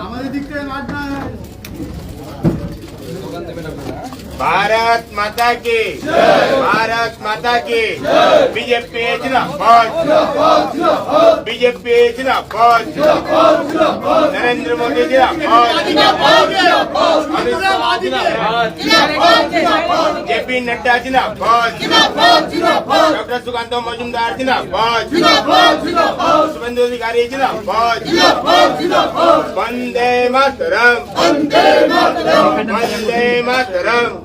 আমাদের দিক থেকে মাঠ না भारत माता की భారత్ మాతాకి భారత్ మాతాకి బీజేపీ ఇచ్చిన BJP JP Nadda Modi JP doctor ఇచ్చిన డాక్టర్ సుకాంత మజుందార్ ఇచ్చిన శుభేందు అధికారి ఇచ్చిన वंदे మాతరం వందే మాతరం వందే మాతరం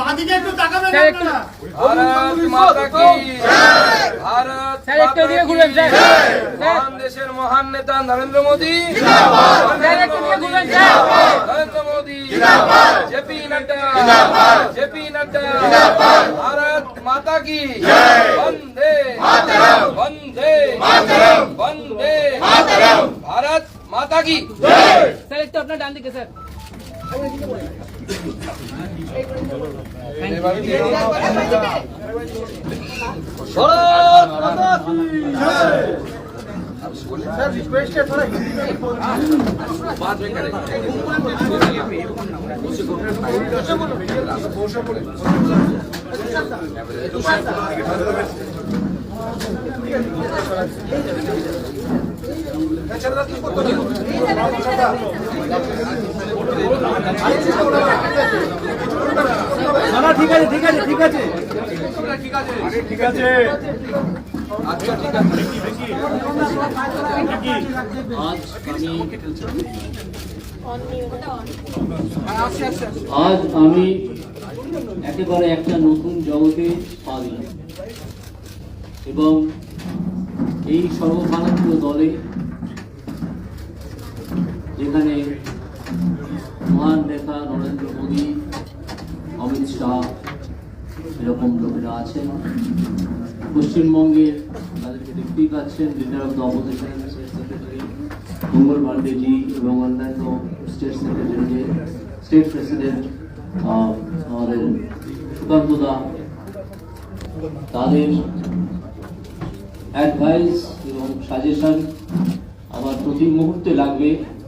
বাঁদিকে একটু তাকাবেন আপনারা। ভারত মাতা কি ভারত স্যার, একটু মাতা এদিকে স্যার। মহান দেশের মহান নেতা নরেন্দ্র মোদী। স্যার, একটু এদিকে ঘুরবেন, sir. Narendra Modi. JP Nadda. JP Nadda. Bharat Mata কি বন্দে। বন্দে। বন্দে। ভারত মাতা কি স্যার একটু আপনার ডান দিকে স্যার। ভারত মাতা কি ঠিক আছে ঠিক আছে ঠিক আছে আচ্ছা ঠিক আছে। আজ আমি একেবারে একটা নতুন জগতে পা দিলাম। এবং এই সর্বভারতীয় দলে যেখানে মহান নেতা নরেন্দ্র মোদী, অমিত শাহ এরকম লোকেরা আছেন। পশ্চিমবঙ্গের তাদেরকে দেখতেই পাচ্ছেন leader of the opposition Mangal Pandeji এবং অন্যান্য স্টেট সেক্রেটারি স্টেট প্রেসিডেন্ট আমাদের সুকান্ত দা, তাদের অ্যাডভাইস এবং সাজেশন আমার প্রতি মুহূর্তে লাগবে।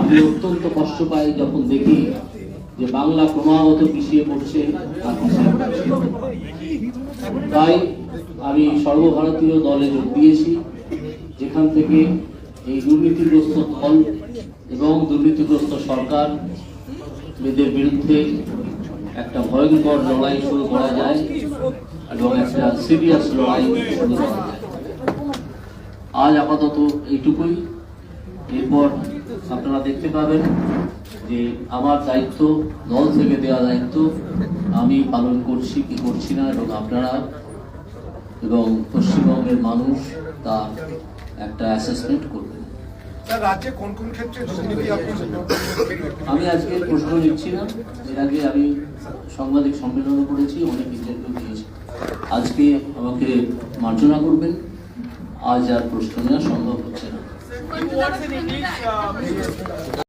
আমি অত্যন্ত কষ্ট পাই যখন দেখি যে বাংলা ক্রমাগত পিছিয়ে পড়ছে আর পিছিয়ে। তাই আমি সর্বভারতীয় দলে যোগ দিয়েছি, যেখান থেকে এই দুর্নীতিগ্রস্ত দল এবং দুর্নীতিগ্রস্ত সরকার এদের বিরুদ্ধে একটা ভয়ঙ্কর লড়াই শুরু করা যায় এবং একটা সিরিয়াস লড়াই শুরু করা যায় আজ আপাতত এইটুকুই এরপর আপনারা দেখতে পাবেন যে আমার দায়িত্ব দল থেকে দেওয়া দায়িত্ব। আমি পালন করছি কি করছি না এবং আপনারা এবং পশ্চিমবঙ্গের মানুষ তা একটা অ্যাসেসমেন্ট আপনি আমি আজকে প্রশ্ন নিচ্ছি না। এর আগে আমি সাংবাদিক সম্মেলনও করেছি অনেক ইন্টারভিউ দিয়েছি। আজকে আমাকে মার্জনা করবেন। আজ আর প্রশ্ন নেওয়া সম্ভব হচ্ছে না। Two words in English. Uh,